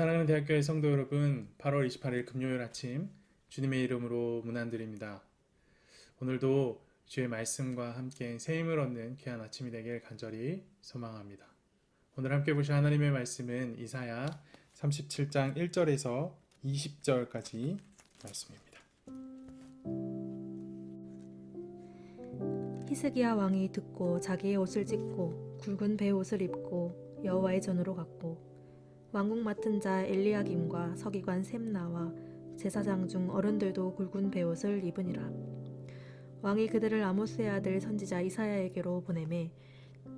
사랑하는 대학교의 성도 여러분, 8월 28일 금요일 아침 주님의 이름으로 문안드립니다. 오늘도 주의 말씀과 함께 새 힘을 얻는 귀한 아침이 되길 간절히 소망합니다. 오늘 함께 보실 하나님의 말씀은 이사야 37장 1절에서 20절까지 말씀입니다. 히스기야 왕이 듣고 자기의 옷을 찢고 굵은 베옷을 입고 여호와의 전으로 갔고 왕궁 맡은 자 엘리야김과 서기관 셈나와 제사장 중 어른들도 굵은 베옷을 입으니라. 왕이 그들을 아모스의 아들 선지자 이사야에게로 보내매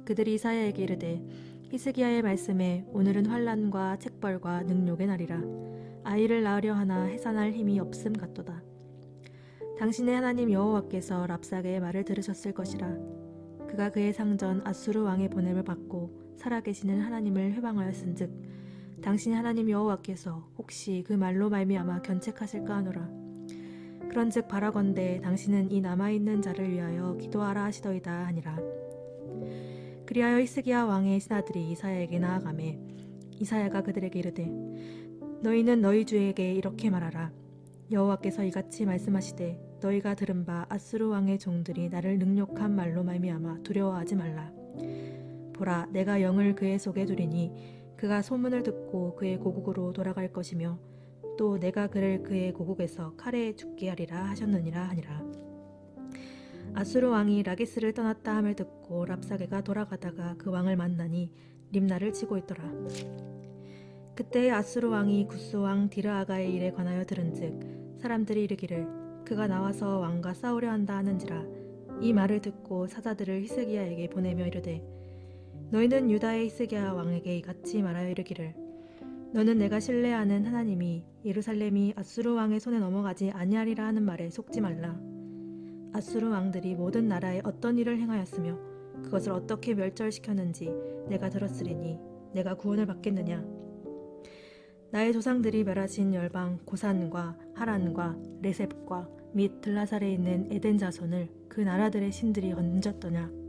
그들이 이사야에게 이르되 히스기야의 말씀에 오늘은 환란과 책벌과 능욕의 날이라. 아이를 낳으려 하나 해산할 힘이 없음 같도다. 당신의 하나님 여호와께서 랍사게의 말을 들으셨을 것이라. 그가 그의 상전 아수르 왕의 보냄을 받고 살아계시는 하나님을 회방하였은즉 당신 하나님 여호와께서 혹시 그 말로 말미암아 견책하실까 하노라. 그런즉 바라건대 당신은 이 남아 있는 자를 위하여 기도하라 하시더이다 하니라. 그리하여 히스기야 왕의 신하들이 이사야에게 나아가매 이사야가 그들에게 이르되 너희는 너희 주에게 이렇게 말하라. 여호와께서 이같이 말씀하시되 너희가 들은 바 아수르 왕의 종들이 나를 능욕한 말로 말미암아 두려워하지 말라. 보라 내가 영을 그의 속에 두리니 그가 소문을 듣고 그의 고국으로 돌아갈 것이며 또 내가 그를 그의 고국에서 칼에 죽게 하리라 하셨느니라 하니라. 아수르 왕이 라기스를 떠났다 함을 듣고 랍사게가 돌아가다가 그 왕을 만나니 림나를 치고 있더라. 그때 아수르 왕이 구스 왕 디르아가의 일에 관하여 들은즉 사람들이 이르기를 그가 나와서 왕과 싸우려 한다 하는지라 이 말을 듣고 사자들을 히스기야에게 보내며 이르되 너희는 유다의 히스기야 왕에게 이같이 말하여 이르기를 너는 내가 신뢰하는 하나님이 예루살렘이 아수르 왕의 손에 넘어가지 아니하리라 하는 말에 속지 말라. 아수르 왕들이 모든 나라에 어떤 일을 행하였으며 그것을 어떻게 멸절시켰는지 내가 들었으리니 내가 구원을 받겠느냐? 나의 조상들이 멸하신 열방 고산과 하란과 레셉과 및 들라살에 있는 에덴 자손을 그 나라들의 신들이 얹었더냐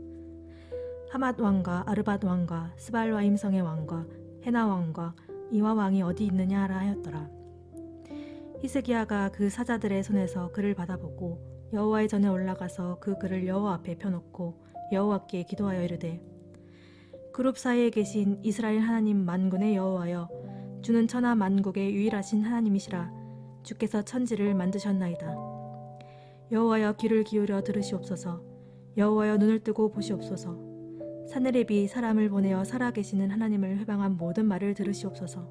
하맛 왕과 아르밧 왕과 스발와임 성의 왕과 헤나 왕과 이와 왕이 어디 있느냐 하라 하였더라. 히스기야가 그 사자들의 손에서 그를 받아보고 여호와의 전에 올라가서 그 글을 여호와 앞에 펴놓고 여호와께 기도하여 이르되 그룹 사이에 계신 이스라엘 하나님 만군의 여호와여 주는 천하 만국의 유일하신 하나님이시라. 주께서 천지를 만드셨나이다. 여호와여 귀를 기울여 들으시옵소서. 여호와여 눈을 뜨고 보시옵소서 사내립이 사람을 보내어 살아계시는 하나님을 회방한 모든 말을 들으시옵소서.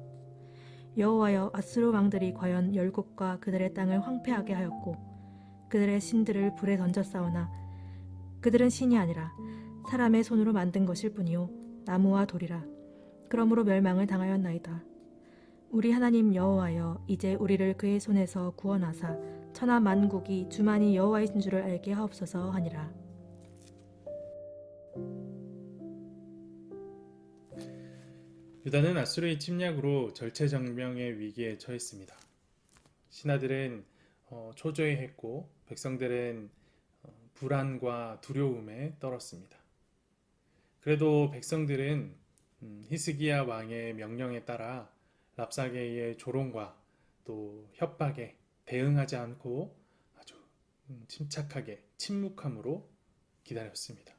여호와여 아수르 왕들이 과연 열국과 그들의 땅을 황폐하게 하였고 그들의 신들을 불에 던졌사오나 그들은 신이 아니라 사람의 손으로 만든 것일 뿐이요 나무와 돌이라. 그러므로 멸망을 당하였나이다. 우리 하나님 여호와여 이제 우리를 그의 손에서 구원하사 천하 만국이 주만이 여호와이신 줄을 알게 하옵소서 하니라 유다는 아수르의 침략으로 절체절명의 위기에 처했습니다. 신하들은 어, 초조해했고 백성들은 어, 불안과 두려움에 떨었습니다. 그래도 백성들은 음, 히스기야 왕의 명령에 따라 랍사게의 조롱과 또 협박에 대응하지 않고 아주 음, 침착하게 침묵함으로 기다렸습니다.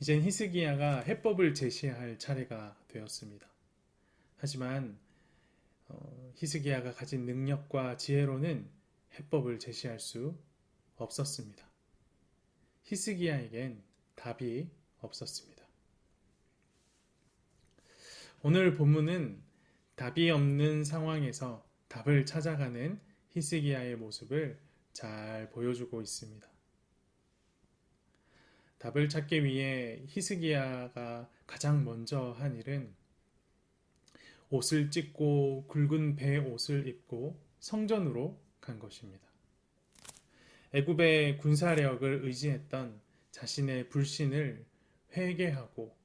이젠 히스기야가 해법을 제시할 차례가 되었습니다. 하지만 어, 히스기야가 가진 능력과 지혜로는 해법을 제시할 수 없었습니다. 히스기야에겐 답이 없었습니다. 오늘 본문은 답이 없는 상황에서 답을 찾아가는 히스기야의 모습을 잘 보여주고 있습니다. 답을 찾기 위해 히스기야가 가장 먼저 한 일은 옷을 찢고 굵은 배 옷을 입고 성전으로 간 것입니다. 애굽의 군사력을 의지했던 자신의 불신을 회개하고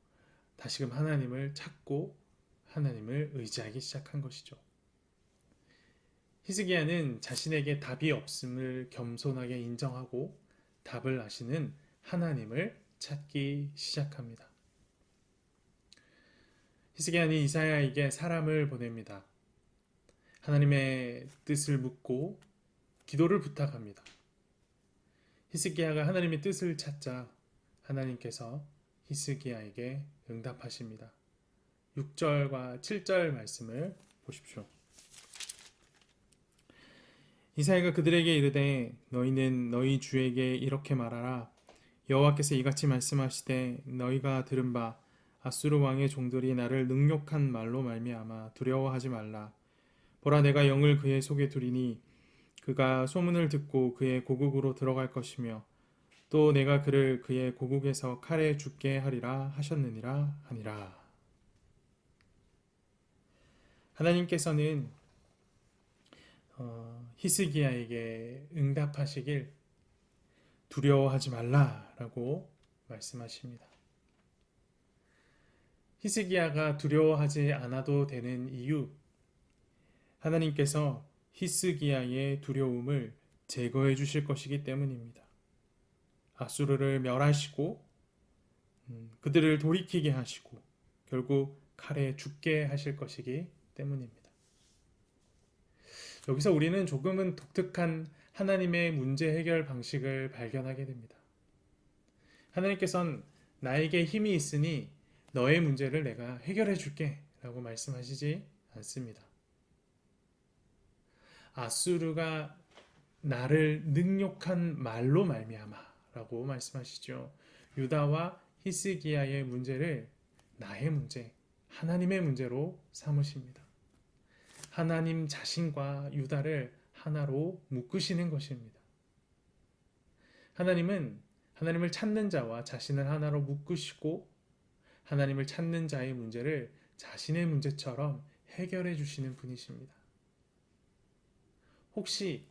다시금 하나님을 찾고 하나님을 의지하기 시작한 것이죠. 히스기야는 자신에게 답이 없음을 겸손하게 인정하고 답을 아시는 하나님을 찾기 시작합니다. 히스기야는 이사야에게 사람을 보냅니다. 하나님의 뜻을 묻고 기도를 부탁합니다. 히스기야가 하나님의 뜻을 찾자 하나님께서 히스기야에게 응답하십니다. 6절과 7절 말씀을 보십시오. 이사야가 그들에게 이르되 너희는 너희 주에게 이렇게 말하라 여호와께서 이같이 말씀하시되 너희가 들은 바 아수르 왕의 종들이 나를 능욕한 말로 말미암아 두려워하지 말라. 보라 내가 영을 그의 속에 두리니 그가 소문을 듣고 그의 고국으로 들어갈 것이며 또 내가 그를 그의 고국에서 칼에 죽게 하리라 하셨느니라 하니라. 하나님께서는 어, 히스기야에게 응답하시길 두려워하지 말라라고 말씀하십니다. 히스기야가 두려워하지 않아도 되는 이유 하나님께서 히스기야의 두려움을 제거해 주실 것이기 때문입니다. 아수르를 멸하시고 음, 그들을 돌이키게 하시고 결국 칼에 죽게 하실 것이기 때문입니다. 여기서 우리는 조금은 독특한 하나님의 문제 해결 방식을 발견하게 됩니다. 하나님께서는 나에게 힘이 있으니 너의 문제를 내가 해결해 줄게 라고 말씀하시지 않습니다. 아수르가 나를 능욕한 말로 말미암아 라고 말씀하시죠. 유다와 히스기야의 문제를 나의 문제, 하나님의 문제로 삼으십니다. 하나님 자신과 유다를 하나로 묶으시는 것입니다. 하나님은 하나님을 찾는 자와 자신을 하나로 묶으시고 하나님을 찾는 자의 문제를 자신의 문제처럼 해결해 주시는 분이십니다. 혹시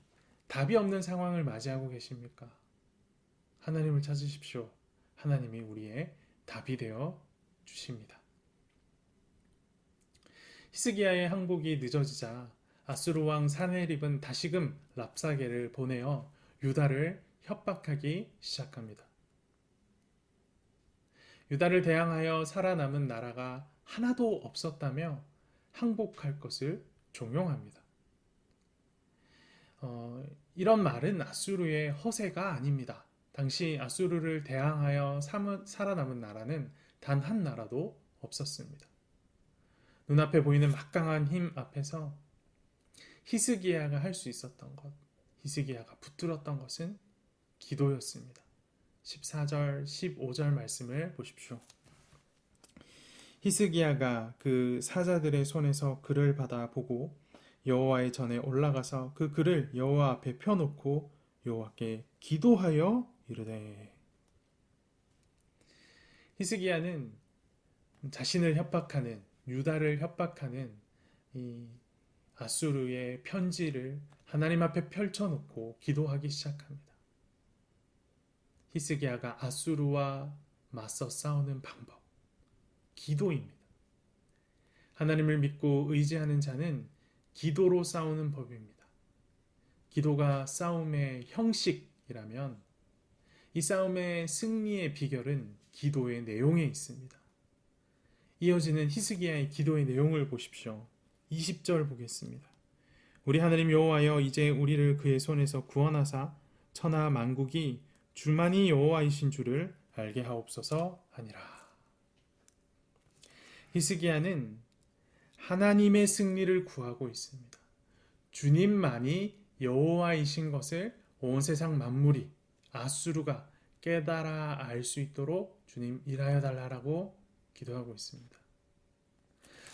답이 없는 상황을 맞이하고 계십니까? 하나님을 찾으십시오. 하나님이 우리의 답이 되어 주십니다. 히스기야의 항복이 늦어지자 아수르 왕 사네립은 다시금 랍사게를 보내어 유다를 협박하기 시작합니다. 유다를 대항하여 살아남은 나라가 하나도 없었다며 항복할 것을 종용합니다. 어, 이런 말은 아수르의 허세가 아닙니다. 당시 아수르를 대항하여 삼은- 살아남은 나라는 단 한 나라도 없었습니다. 눈앞에 보이는 막강한 힘 앞에서 히스기야가 할 수 있었던 것, 히스기야가 붙들었던 것은 기도였습니다. 14절, 15절 말씀을 보십시오. 히스기야가 그 사자들의 손에서 글을 받아 보고 여호와의 전에 올라가서 그 글을 여호와 앞에 펴놓고 여호와께 기도하여 이르되 히스기야는 자신을 협박하는 유다를 협박하는 이 아수르의 편지를 하나님 앞에 펼쳐놓고 기도하기 시작합니다. 히스기야가 아수르와 맞서 싸우는 방법, 기도입니다. 하나님을 믿고 의지하는 자는 기도로 싸우는 법입니다. 기도가 싸움의 형식이라면 이 싸움의 승리의 비결은 기도의 내용에 있습니다. 이어지는 히스기야의 기도의 내용을 보십시오. 20절 보겠습니다. 우리 하나님 여호와여 이제 우리를 그의 손에서 구원하사 천하 만국이 주만이 여호와이신 줄을 알게 하옵소서 하니라. 히스기야는 하나님의 승리를 구하고 있습니다. 주님만이 여호와이신 것을 온 세상 만물이 아수르가 깨달아 알 수 있도록 주님 일하여 달라라고 기도하고 있습니다.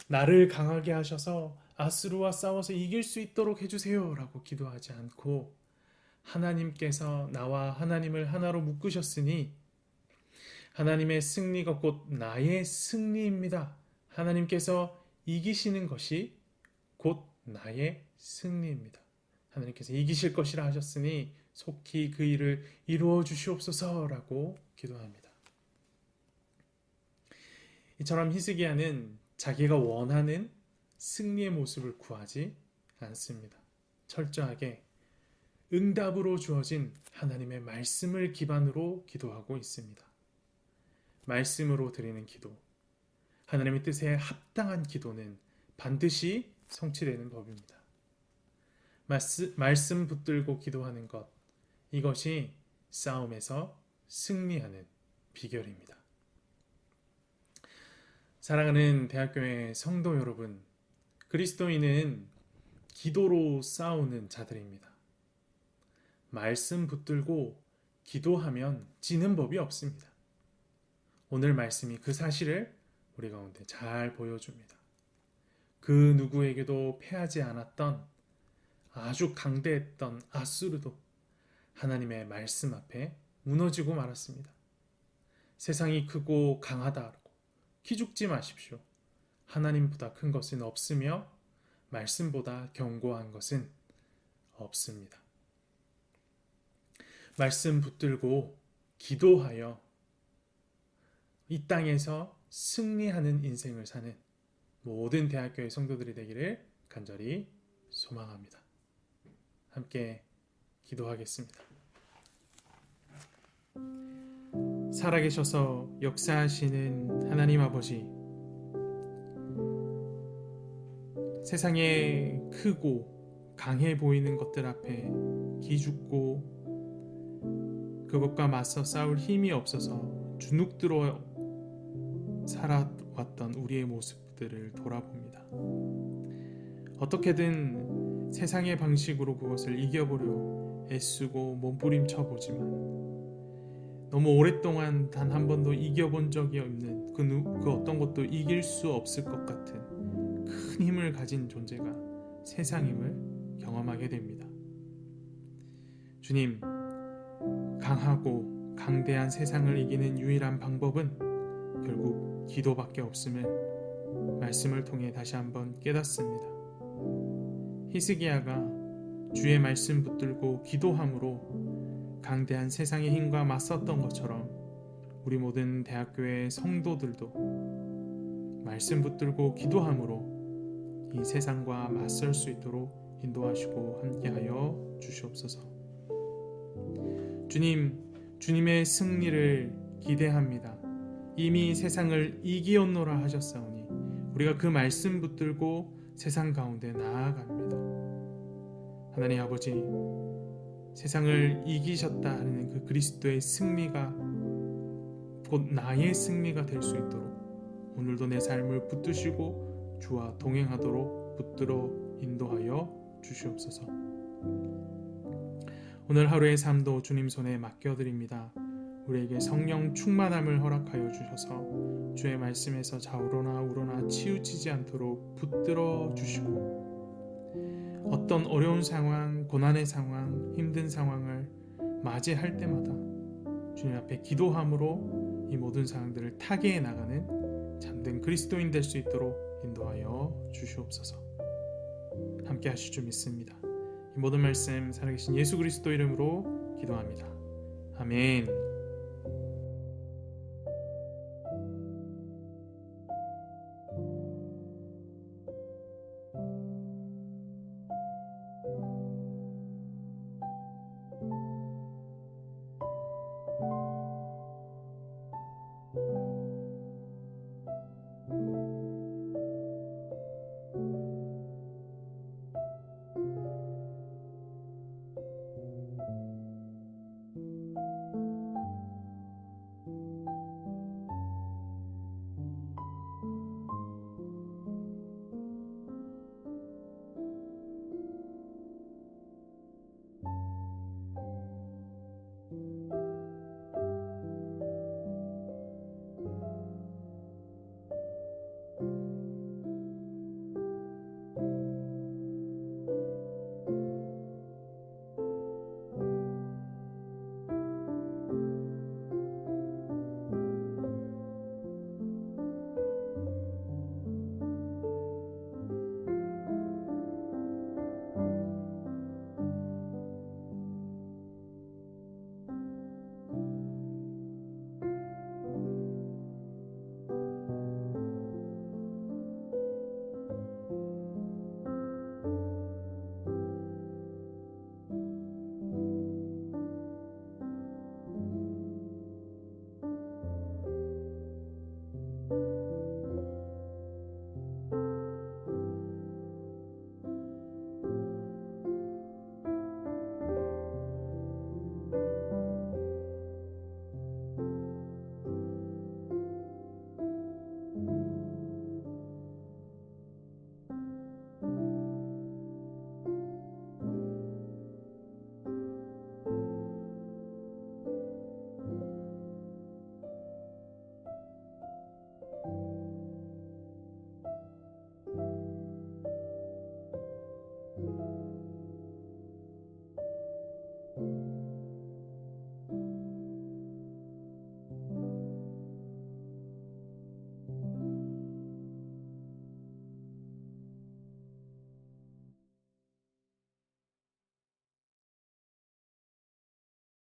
나를 강하게 하셔서 아스루와 싸워서 이길 수 있도록 해주세요라고 기도하지 않고 하나님께서 나와 하나님을 하나로 묶으셨으니 하나님의 승리가 곧 나의 승리입니다. 하나님께서 이기시는 것이 곧 나의 승리입니다. 하나님께서 이기실 것이라 하셨으니 속히 그 일을 이루어 주시옵소서라고 기도합니다. 이처럼 히스기야는 자기가 원하는 승리의 모습을 구하지 않습니다. 철저하게 응답으로 주어진 하나님의 말씀을 기반으로 기도하고 있습니다. 말씀으로 드리는 기도. 하나님의 뜻에 합당한 기도는 반드시 성취되는 법입니다. 말씀, 말씀 붙들고 기도하는 것 이것이 싸움에서 승리하는 비결입니다. 사랑하는 대학교의 성도 여러분, 그리스도인은 기도로 싸우는 자들입니다. 말씀 붙들고 기도하면 지는 법이 없습니다. 오늘 말씀이 그 사실을 우리 가운데 잘 보여줍니다. 그 누구에게도 패하지 않았던 아주 강대했던 아수르도 하나님의 말씀 앞에 무너지고 말았습니다. 세상이 크고 강하다고 기죽지 마십시오. 하나님보다 큰 것은 없으며 말씀보다 견고한 것은 없습니다. 말씀 붙들고 기도하여 이 땅에서 승리하는 인생을 사는 모든 대학교의 성도들이 되기를 간절히 소망합니다. 함께 기도하겠습니다. 살아계셔서 역사하시는 하나님 아버지, 세상에 크고 강해 보이는 것들 앞에 기죽고 그것과 맞서 싸울 힘이 없어서 주눅들어 살아왔던 우리의 모습들을 돌아봅니다. 어떻게든 세상의 방식으로 그것을 이겨보려 애쓰고 몸부림쳐 보지만 너무 오랫동안 단 한 번도 이겨본 적이 없는 그, 누, 그 어떤 것도 이길 수 없을 것 같은 큰 힘을 가진 존재가 세상임을 경험하게 됩니다. 주님, 강하고 강대한 세상을 이기는 유일한 방법은 결국 기도밖에 없음을 말씀을 통해 다시 한번 깨닫습니다. 히스기야가 주의 말씀 붙들고 기도함으로 강대한 세상의 힘과 맞섰던 것처럼 우리 모든 대학교의 성도들도 말씀 붙들고 기도함으로 이 세상과 맞설 수 있도록 인도하시고 함께하여 주시옵소서. 주님, 주님의 승리를 기대합니다. 이미 세상을 이기었노라 하셨사오니 우리가 그 말씀 붙들고 세상 가운데 나아갑니다. 하나님 아버지, 세상을 이기셨다 하는 그 그리스도의 승리가 곧 나의 승리가 될 수 있도록 오늘도 내 삶을 붙드시고 주와 동행하도록 붙들어 인도하여 주시옵소서. 오늘 하루의 삶도 주님 손에 맡겨드립니다. 우리에게 성령 충만함을 허락하여 주셔서 주의 말씀에서 좌우로나 우로나 치우치지 않도록 붙들어 주시고 어떤 어려운 상황, 고난의 상황, 힘든 상황을 맞이할 때마다 주님 앞에 기도함으로 이 모든 상황들을 타개해 나가는 참된 그리스도인 될 수 있도록 인도하여 주시옵소서. 함께 하실 줄 믿습니다. 이 모든 말씀 살아계신 예수 그리스도 이름으로 기도합니다. 아멘.